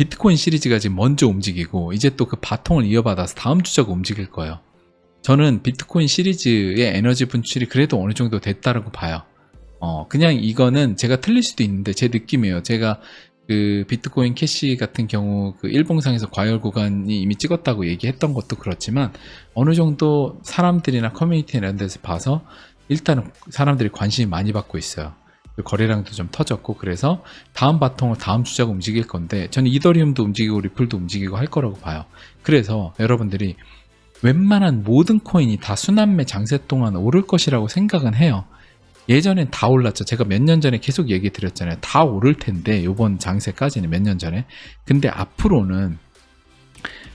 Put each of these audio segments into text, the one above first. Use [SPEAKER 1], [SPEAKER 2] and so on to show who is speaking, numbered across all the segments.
[SPEAKER 1] 비트코인 시리즈가 지금 먼저 움직이고 이제 또 그 바통을 이어받아서 다음 주자가 움직일 거예요. 저는 비트코인 시리즈의 에너지 분출이 그래도 어느 정도 됐다라고 봐요. 어, 그냥 이거는 제가 틀릴 수도 있는데 제 느낌이에요. 제가 그 비트코인 캐시 같은 경우 그 일봉상에서 과열 구간이 이미 찍었다고 얘기했던 것도 그렇지만 어느 정도 사람들이나 커뮤니티 이런 데서 봐서 일단은 사람들이 관심이 많이 받고 있어요. 그 거래량도 좀 터졌고 그래서 다음 바통을 다음 주자가 움직일 건데 저는 이더리움도 움직이고 리플도 움직이고 할 거라고 봐요. 그래서 여러분들이 웬만한 모든 코인이 다 순환매 장세 동안 오를 것이라고 생각은 해요. 예전엔 다 올랐죠. 제가 몇 년 전에 계속 얘기 드렸잖아요. 다 오를 텐데 요번 장세까지는 몇 년 전에. 근데 앞으로는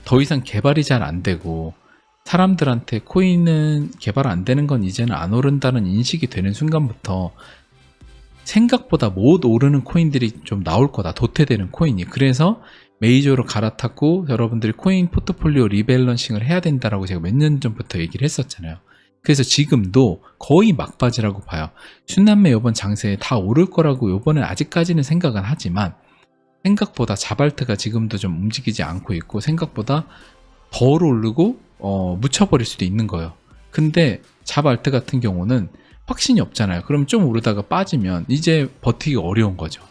[SPEAKER 1] 더 이상 개발이 잘 안 되고 사람들한테 코인은 개발 안 되는 건 이제는 안 오른다는 인식이 되는 순간부터 생각보다 못 오르는 코인들이 좀 나올 거다. 도태되는 코인이. 그래서 메이저로 갈아탔고 여러분들이 코인 포트폴리오 리밸런싱을 해야 된다라고 제가 몇 년 전부터 얘기를 했었잖아요. 그래서 지금도 거의 막바지라고 봐요. 순남매 요번 장세에 다 오를 거라고 요번에 아직까지는 생각은 하지만 생각보다 자발트가 지금도 좀 움직이지 않고 있고 생각보다 덜 오르고 어, 묻혀버릴 수도 있는 거예요. 근데 자발트 같은 경우는 확신이 없잖아요. 그럼 좀 오르다가 빠지면 이제 버티기 어려운 거죠.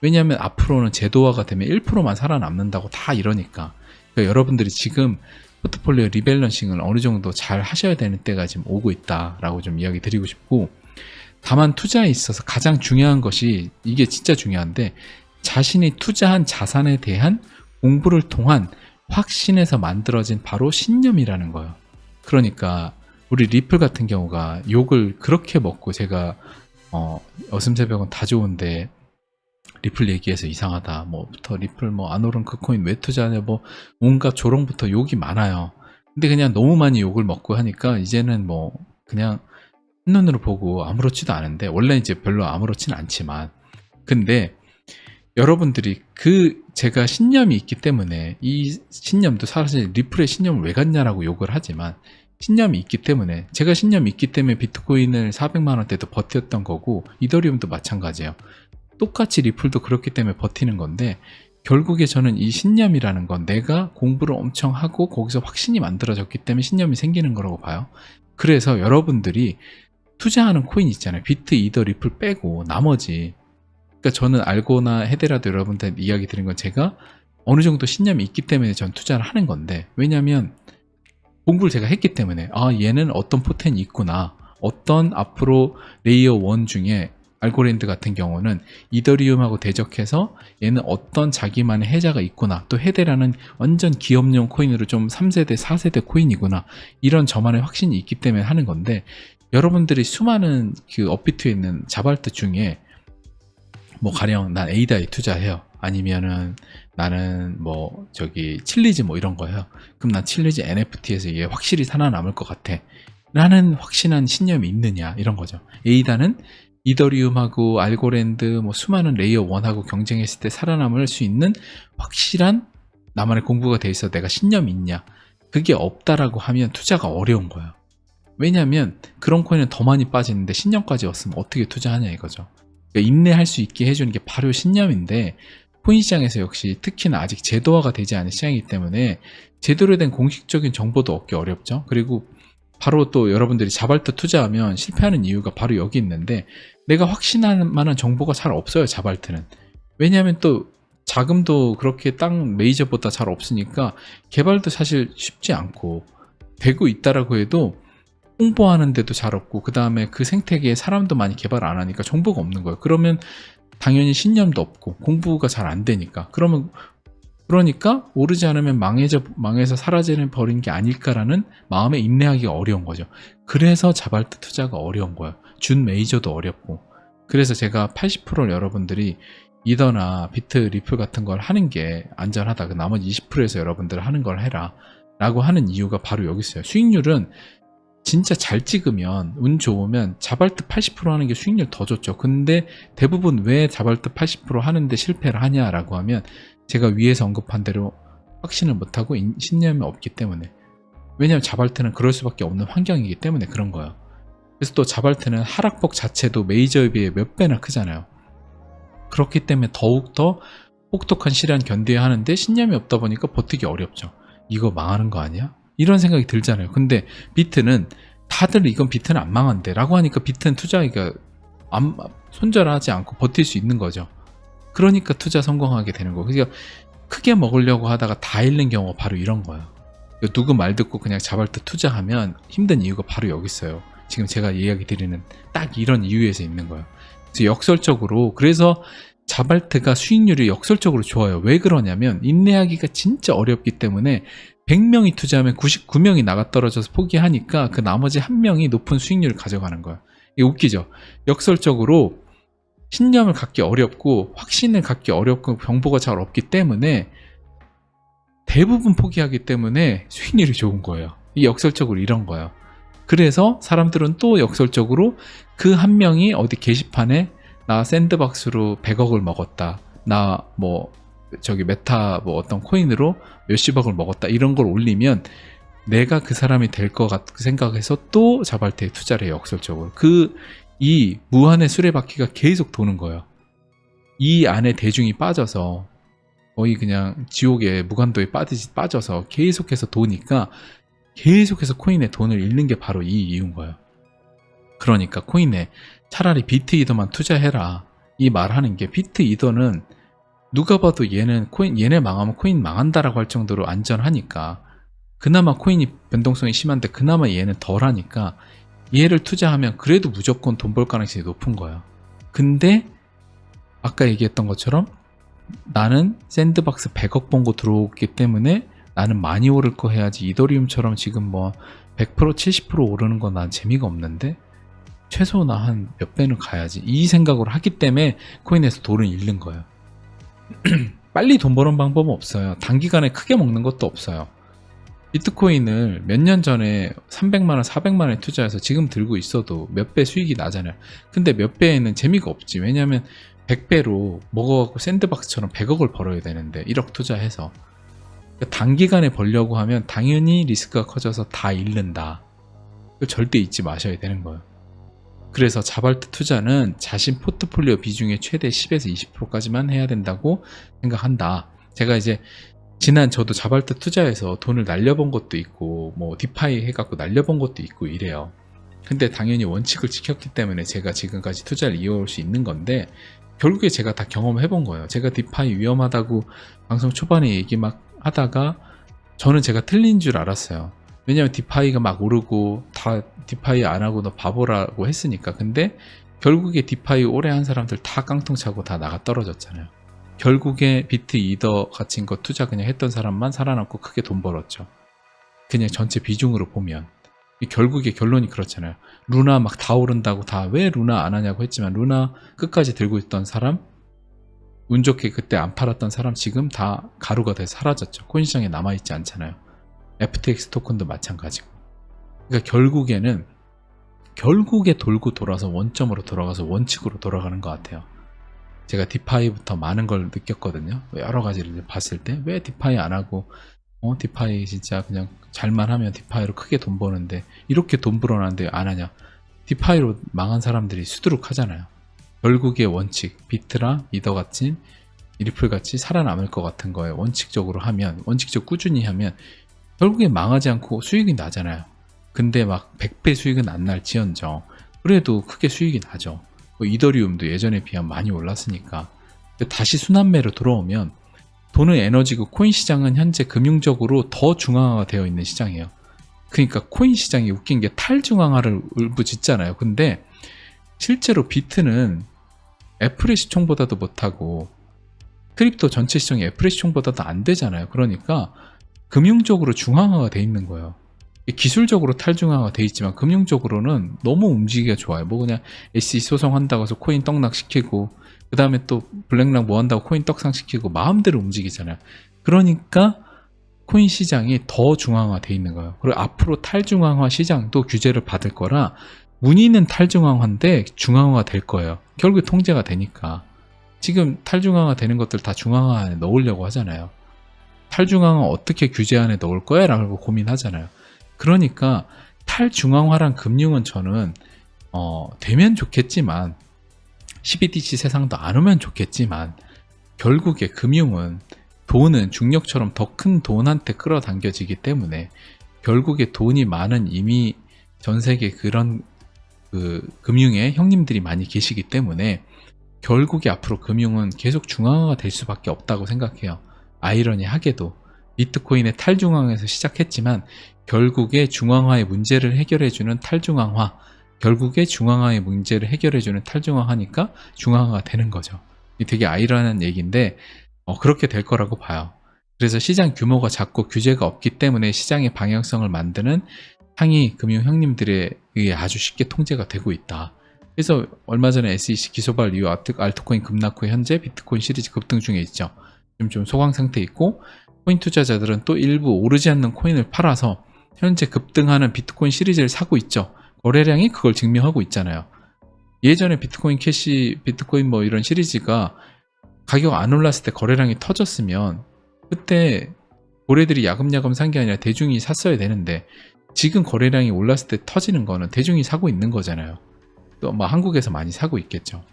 [SPEAKER 1] 왜냐하면 앞으로는 제도화가 되면 1%만 살아남는다고 다 이러니까. 그러니까 여러분들이 지금 포트폴리오 리밸런싱을 어느 정도 잘 하셔야 되는 때가 지금 오고 있다라고 좀 이야기 드리고 싶고 다만 투자에 있어서 가장 중요한 것이 이게 진짜 중요한데 자신이 투자한 자산에 대한 공부를 통한 확신에서 만들어진 바로 신념이라는 거예요. 그러니까 우리 리플 같은 경우가 욕을 그렇게 먹고 제가 어, 어슴새벽은 다 좋은데 리플 얘기해서 이상하다. 뭐부터 리플 뭐 안 오른 그 코인 왜 투자하냐 뭐 온갖 조롱부터 욕이 많아요. 근데 그냥 너무 많이 욕을 먹고 하니까 이제는 뭐 그냥 한눈으로 보고 아무렇지도 않은데 원래 이제 별로 아무렇지는 않지만 근데 여러분들이 그 제가 신념이 있기 때문에 이 신념도 사실 리플의 신념을 왜 갖냐라고 욕을 하지만 신념이 있기 때문에 제가 신념이 있기 때문에 비트코인을 400만 원대도 버텼던 거고 이더리움도 마찬가지예요. 똑같이 리플도 그렇기 때문에 버티는 건데 결국에 저는 이 신념이라는 건 내가 공부를 엄청 하고 거기서 확신이 만들어졌기 때문에 신념이 생기는 거라고 봐요. 그래서 여러분들이 투자하는 코인 있잖아요. 비트, 이더, 리플 빼고 나머지 그러니까 저는 알고나 해대라도 여러분한테 이야기 드린 건 제가 어느 정도 신념이 있기 때문에 전 투자를 하는 건데 왜냐하면 공부를 제가 했기 때문에 아 얘는 어떤 포텐이 있구나 어떤 앞으로 레이어 1 중에 알고랜드 같은 경우는 이더리움하고 대적해서 얘는 어떤 자기만의 해자가 있구나. 또 헤데라는 완전 기업용 코인으로 좀 3세대, 4세대 코인이구나. 이런 저만의 확신이 있기 때문에 하는 건데 여러분들이 수많은 그 업비트에 있는 자발트 중에 뭐 가령 난 에이다에 투자해요. 아니면은 나는 뭐 저기 칠리즈 뭐 이런 거예요. 그럼 난 칠리즈 NFT에서 얘 확실히 살아남을 것 같아. 라는 확신한 신념이 있느냐 이런 거죠. 에이다는 이더리움하고 알고랜드 뭐 수많은 레이어 1하고 경쟁했을 때 살아남을 수 있는 확실한 나만의 공부가 돼 있어 내가 신념이 있냐 그게 없다라고 하면 투자가 어려운 거예요 왜냐하면 그런 코인은 더 많이 빠지는데 신념까지 왔으면 어떻게 투자하냐 이거죠 그러니까 인내할 수 있게 해주는 게 바로 신념인데 코인 시장에서 역시 특히나 아직 제도화가 되지 않은 시장이기 때문에 제대로 된 공식적인 정보도 얻기 어렵죠. 그리고 바로 또 여러분들이 자발트 투자하면 실패하는 이유가 바로 여기 있는데 내가 확신할 만한 정보가 잘 없어요 자발트는. 왜냐하면 또 자금도 그렇게 땅 메이저보다 잘 없으니까 개발도 사실 쉽지 않고 되고 있다라고 해도 홍보하는데도 잘 없고 그 다음에 그 생태계에 사람도 많이 개발 안 하니까 정보가 없는 거예요 그러면 당연히 신념도 없고 공부가 잘 안 되니까 그러면 그러니까 오르지 않으면 망해져, 망해서 사라지는 버린 게 아닐까라는 마음에 인내하기 어려운 거죠. 그래서 자발트 투자가 어려운 거예요. 준 메이저도 어렵고. 그래서 제가 80%를 여러분들이 이더나 비트 리플 같은 걸 하는 게 안전하다. 그 나머지 20%에서 여러분들 하는 걸 해라. 라고 하는 이유가 바로 여기 있어요. 수익률은 진짜 잘 찍으면 운 좋으면 자발트 80% 하는 게 수익률 더 좋죠. 근데 대부분 왜 자발트 80% 하는데 실패를 하냐라고 하면 제가 위에서 언급한 대로 확신을 못하고 신념이 없기 때문에 왜냐하면 자발트는 그럴 수밖에 없는 환경이기 때문에 그런 거예요. 그래서 또 자발트는 하락폭 자체도 메이저에 비해 몇 배나 크잖아요. 그렇기 때문에 더욱더 혹독한 시련 견뎌야 하는데 신념이 없다 보니까 버티기 어렵죠. 이거 망하는 거 아니야? 이런 생각이 들잖아요. 근데 비트는 다들 이건 비트는 안 망한대 라고 하니까 비트는 투자하기가 안- 손절하지 않고 버틸 수 있는 거죠. 그러니까 투자 성공하게 되는 거고. 그러니까 크게 먹으려고 하다가 다 잃는 경우가 바로 이런 거예요. 누구 말 듣고 그냥 자발적 투자하면 힘든 이유가 바로 여기 있어요. 지금 제가 이야기 드리는 딱 이런 이유에서 있는 거예요. 그래서 역설적으로 그래서 자발트가 수익률이 역설적으로 좋아요. 왜 그러냐면 인내하기가 진짜 어렵기 때문에 100명이 투자하면 99명이 나가 떨어져서 포기하니까 그 나머지 한 명이 높은 수익률을 가져가는 거예요. 이게 웃기죠? 역설적으로 신념을 갖기 어렵고 확신을 갖기 어렵고 정보가 잘 없기 때문에 대부분 포기하기 때문에 수익률이 좋은 거예요. 이 역설적으로 이런 거예요. 그래서 사람들은 또 역설적으로 그 한 명이 어디 게시판에 나 샌드박스로 100억을 먹었다. 나 뭐 저기 메타 뭐 어떤 코인으로 몇십억을 먹었다. 이런 걸 올리면 내가 그 사람이 될 것 같 생각해서 또 자발테에 투자를 해요. 역설적으로. 그 이 무한의 수레바퀴가 계속 도는 거예요. 이 안에 대중이 빠져서 거의 그냥 지옥의 무간도에 빠지지 빠져서 계속해서 도니까 계속해서 코인에 돈을 잃는 게 바로 이 이유인 거예요. 그러니까 코인에 차라리 비트 이더만 투자해라. 이 말하는 게 비트 이더는 누가 봐도 얘는 코인 얘네 망하면 코인 망한다라고 할 정도로 안전하니까 그나마 코인이 변동성이 심한데 그나마 얘는 덜하니까 얘를 투자하면 그래도 무조건 돈 벌 가능성이 높은 거예요. 근데 아까 얘기했던 것처럼 나는 샌드박스 100억 번거 들어오기 때문에 나는 많이 오를 거 해야지 이더리움처럼 지금 뭐 100% 70% 오르는 건 난 재미가 없는데 최소 나 한 몇 배는 가야지 이 생각으로 하기 때문에 코인에서 돈을 잃는 거예요. 빨리 돈 버는 방법은 없어요. 단기간에 크게 먹는 것도 없어요. 비트코인을 몇 년 전에 300만원, 400만원에 투자해서 지금 들고 있어도 몇 배 수익이 나잖아요. 근데 몇 배에는 재미가 없지. 왜냐면 100배로 먹어갖고 샌드박스처럼 100억을 벌어야 되는데 1억 투자해서 그러니까 단기간에 벌려고 하면 당연히 리스크가 커져서 다 잃는다. 절대 잊지 마셔야 되는 거예요. 그래서 자발트 투자는 자신 포트폴리오 비중의 최대 10에서 20%까지만 해야 된다고 생각한다. 제가 이제 지난 저도 자발트 투자해서 돈을 날려본 것도 있고 뭐 디파이 해갖고 날려본 것도 있고 이래요. 근데 당연히 원칙을 지켰기 때문에 제가 지금까지 투자를 이어올 수 있는 건데 결국에 제가 다 경험해 본 거예요. 제가 디파이 위험하다고 방송 초반에 얘기 막 하다가 저는 제가 틀린 줄 알았어요. 왜냐면 디파이가 막 오르고 다 디파이 안 하고 너 바보라고 했으니까. 근데 결국에 디파이 오래 한 사람들 다 깡통 차고 다 나가 떨어졌잖아요. 결국에 비트 이더 같은 거 투자 그냥 했던 사람만 살아남고 크게 돈 벌었죠. 그냥 전체 비중으로 보면. 이 결국에 결론이 그렇잖아요. 루나 막 다 오른다고 다 왜 루나 안 하냐고 했지만 루나 끝까지 들고 있던 사람 운 좋게 그때 안 팔았던 사람 지금 다 가루가 돼 사라졌죠. 코인 시장에 남아있지 않잖아요. FTX 토큰도 마찬가지고. 그러니까 결국에는 결국에 돌고 돌아서 원점으로 돌아가서 원칙으로 돌아가는 것 같아요. 제가 디파이부터 많은 걸 느꼈거든요. 여러 가지를 봤을 때 왜 디파이 안 하고 어 디파이 진짜 그냥 잘만 하면 디파이로 크게 돈 버는데 이렇게 돈 벌어놨는데 안 하냐? 디파이로 망한 사람들이 수두룩 하잖아요. 결국의 원칙 비트랑 이더 같이 리플 같이 살아남을 것 같은 거에 원칙적으로 하면 원칙적 꾸준히 하면 결국에 망하지 않고 수익이 나잖아요. 근데 막 100배 수익은 안 날 지언정 그래도 크게 수익이 나죠. 뭐 이더리움도 예전에 비하면 많이 올랐으니까 다시 순환매로 돌아오면 돈은 에너지고 코인 시장은 현재 금융적으로 더 중앙화가 되어 있는 시장이에요. 그러니까 코인 시장이 웃긴 게 탈중앙화를 울부짖잖아요. 근데 실제로 비트는 애플의 시총보다도 못하고 크립토 전체 시총이 애플의 시총보다도 안 되잖아요. 그러니까 금융적으로 중앙화가 돼 있는 거예요. 기술적으로 탈중앙화 돼 있지만 금융적으로는 너무 움직이기가 좋아요. 뭐 그냥 SEC 소송한다고 해서 코인 떡락 시키고 그 다음에 또 블랙락 뭐 한다고 코인 떡상 시키고 마음대로 움직이잖아요. 그러니까 코인 시장이 더 중앙화 돼 있는 거예요. 그리고 앞으로 탈중앙화 시장도 규제를 받을 거라 문의는 탈중앙화인데 중앙화가 될 거예요. 결국에 통제가 되니까. 지금 탈중앙화 되는 것들 다 중앙화 안에 넣으려고 하잖아요. 탈중앙화 어떻게 규제 안에 넣을 거야? 라고 고민하잖아요. 그러니까 탈중앙화란 금융은 저는 어, 되면 좋겠지만 CBDC 세상도 안 오면 좋겠지만 결국에 금융은 돈은 중력처럼 더 큰 돈한테 끌어당겨지기 때문에 결국에 돈이 많은 이미 전 세계 그런 그 금융의 형님들이 많이 계시기 때문에 결국에 앞으로 금융은 계속 중앙화가 될 수밖에 없다고 생각해요. 아이러니하게도 비트코인의 탈중앙에서 시작했지만 결국에 중앙화의 문제를 해결해주는 탈중앙화, 결국에 중앙화의 문제를 해결해주는 탈중앙화니까 중앙화가 되는 거죠. 이 되게 아이러니한 얘기인데 어, 그렇게 될 거라고 봐요. 그래서 시장 규모가 작고 규제가 없기 때문에 시장의 방향성을 만드는 상위 금융 형님들에 의해 아주 쉽게 통제가 되고 있다. 그래서 얼마 전에 SEC 기소발 이후 알트, 알트코인 급락 후 현재 비트코인 시리즈 급등 중에 있죠. 지금 좀 소강 상태 있고 코인 투자자들은 또 일부 오르지 않는 코인을 팔아서 현재 급등하는 비트코인 시리즈를 사고 있죠. 거래량이 그걸 증명하고 있잖아요. 예전에 비트코인 캐시, 비트코인 뭐 이런 시리즈가 가격 안 올랐을 때 거래량이 터졌으면 그때 고래들이 야금야금 산 게 아니라 대중이 샀어야 되는데 지금 거래량이 올랐을 때 터지는 거는 대중이 사고 있는 거잖아요. 또 뭐 한국에서 많이 사고 있겠죠.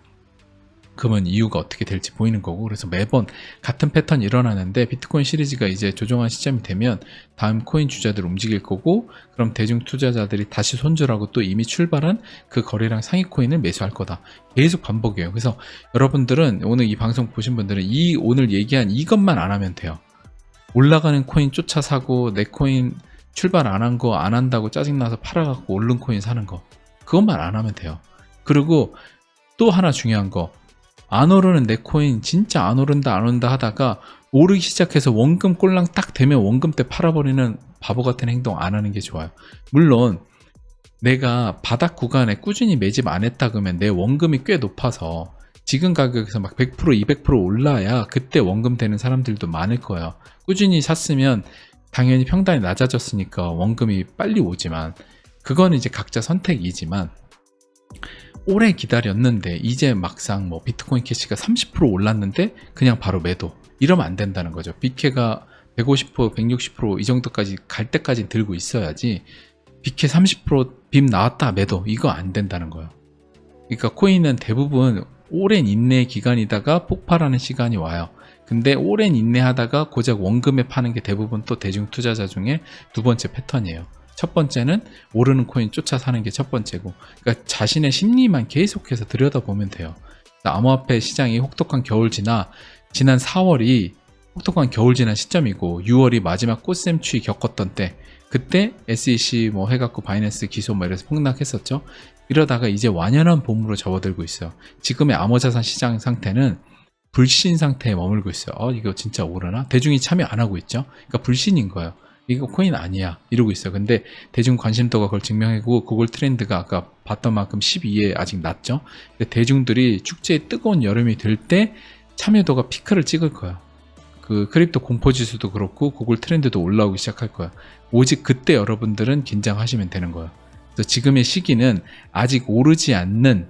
[SPEAKER 1] 그러면 이유가 어떻게 될지 보이는 거고 그래서 매번 같은 패턴이 일어나는데 비트코인 시리즈가 이제 조정한 시점이 되면 다음 코인 주자들 움직일 거고 그럼 대중 투자자들이 다시 손절하고 또 이미 출발한 그 거래량 상위 코인을 매수할 거다. 계속 반복이에요. 그래서 여러분들은 오늘 이 방송 보신 분들은 이 오늘 얘기한 이것만 안 하면 돼요. 올라가는 코인 쫓아 사고 내 코인 출발 안 한 거 안 한다고 짜증나서 팔아갖고 오른 코인 사는 거. 그것만 안 하면 돼요. 그리고 또 하나 중요한 거 안 오르는 내 코인 진짜 안 오른다 안 오른다 하다가 오르기 시작해서 원금 꼴랑 딱 되면 원금 때 팔아버리는 바보 같은 행동 안 하는 게 좋아요. 물론 내가 바닥 구간에 꾸준히 매집 안 했다 그러면 내 원금이 꽤 높아서 지금 가격에서 막 100% 200% 올라야 그때 원금 되는 사람들도 많을 거예요. 꾸준히 샀으면 당연히 평단이 낮아졌으니까 원금이 빨리 오지만 그건 이제 각자 선택이지만 오래 기다렸는데 이제 막상 뭐 비트코인 캐시가 30% 올랐는데 그냥 바로 매도. 이러면 안 된다는 거죠. 비케가 150% 160%이 정도까지 갈 때까지 들고 있어야지 비케 30%빔 나왔다 매도. 이거 안 된다는 거예요. 그러니까 코인은 대부분 오랜 인내 기간이다가 폭발하는 시간이 와요. 근데 오랜 인내하다가 고작 원금에 파는 게 대부분 또 대중 투자자 중에 두 번째 패턴이에요 첫 번째는 오르는 코인 쫓아 사는 게 첫 번째고 그러니까 자신의 심리만 계속해서 들여다보면 돼요. 암호화폐 시장이 혹독한 겨울 지나 지난 4월이 혹독한 겨울 지난 시점이고 6월이 마지막 꽃샘 추위 겪었던 때 그때 SEC 뭐 해갖고 바이낸스 기소 뭐 이래서 폭락했었죠. 이러다가 이제 완연한 봄으로 접어들고 있어요. 지금의 암호자산 시장 상태는 불신 상태에 머물고 있어요. 어 이거 진짜 오르나? 대중이 참여 안 하고 있죠? 그러니까 불신인 거예요 이거 코인 아니야. 이러고 있어요. 근데 대중 관심도가 그걸 증명하고 구글 트렌드가 아까 봤던 만큼 12에 아직 낮죠? 근데 대중들이 축제의 뜨거운 여름이 될 때 참여도가 피크를 찍을 거야. 그 크립토 공포 지수도 그렇고 구글 트렌드도 올라오기 시작할 거야. 오직 그때 여러분들은 긴장하시면 되는 거예요 그래서 지금의 시기는 아직 오르지 않는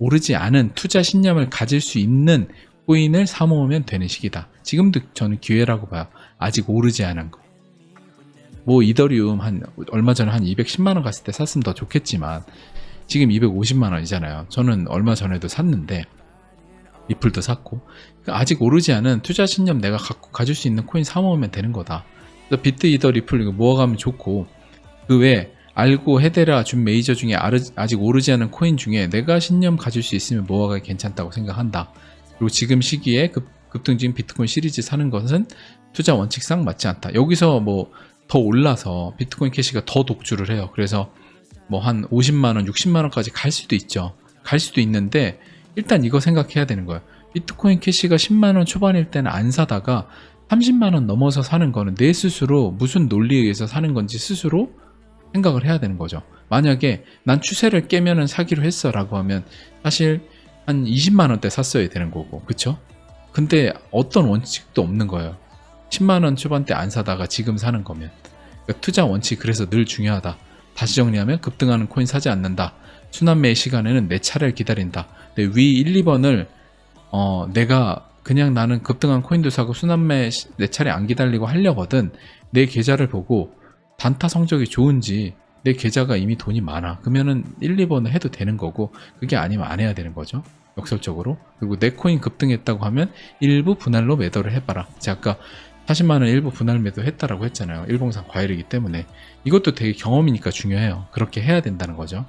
[SPEAKER 1] 오르지 않은 투자 신념을 가질 수 있는 코인을 사모으면 되는 시기다. 지금도 저는 기회라고 봐요. 아직 오르지 않은 거 뭐 이더리움 한 얼마 전에 한 210만 원 갔을 때 샀으면 더 좋겠지만 지금 250만 원이잖아요. 저는 얼마 전에도 샀는데 리플도 샀고 그러니까 아직 오르지 않은 투자 신념 내가 갖고 가질 수 있는 코인 사 모으면 되는 거다. 그래서 비트 이더 리플 이거 모아가면 좋고 그 외에 알고 헤데라 준 메이저 중에 아직 오르지 않은 코인 중에 내가 신념 가질 수 있으면 모아가기 괜찮다고 생각한다. 그리고 지금 시기에 급, 급등진 비트코인 시리즈 사는 것은 투자 원칙상 맞지 않다. 여기서 뭐 더 올라서 비트코인 캐시가 더 독주를 해요. 그래서 뭐 한 50만원, 60만원까지 갈 수도 있죠. 갈 수도 있는데 일단 이거 생각해야 되는 거예요. 비트코인 캐시가 10만원 초반일 때는 안 사다가 30만원 넘어서 사는 거는 내 스스로 무슨 논리에 의해서 사는 건지 스스로 생각을 해야 되는 거죠. 만약에 난 추세를 깨면은 사기로 했어 라고 하면 사실 한 20만원대 샀어야 되는 거고 그쵸? 근데 어떤 원칙도 없는 거예요. 10만원 초반대 안 사다가 지금 사는 거면 그러니까 투자 원칙 그래서 늘 중요하다. 다시 정리하면 급등하는 코인 사지 않는다. 순환매의 시간에는 내 차례를 기다린다. 근데 위 1, 2번을 어, 내가 그냥 나는 급등한 코인도 사고 순환매 내 차례 안 기다리고 하려거든 내 계좌를 보고 단타 성적이 좋은지 내 계좌가 이미 돈이 많아 그러면은 1, 2번을 해도 되는 거고 그게 아니면 안 해야 되는 거죠 역설적으로. 그리고 내 코인 급등했다고 하면 일부 분할로 매도를 해봐라. 제가 아까 40만 원 일부 분할 매도했다라고 했잖아요. 일봉상 과열이기 때문에 이것도 되게 경험이니까 중요해요. 그렇게 해야 된다는 거죠.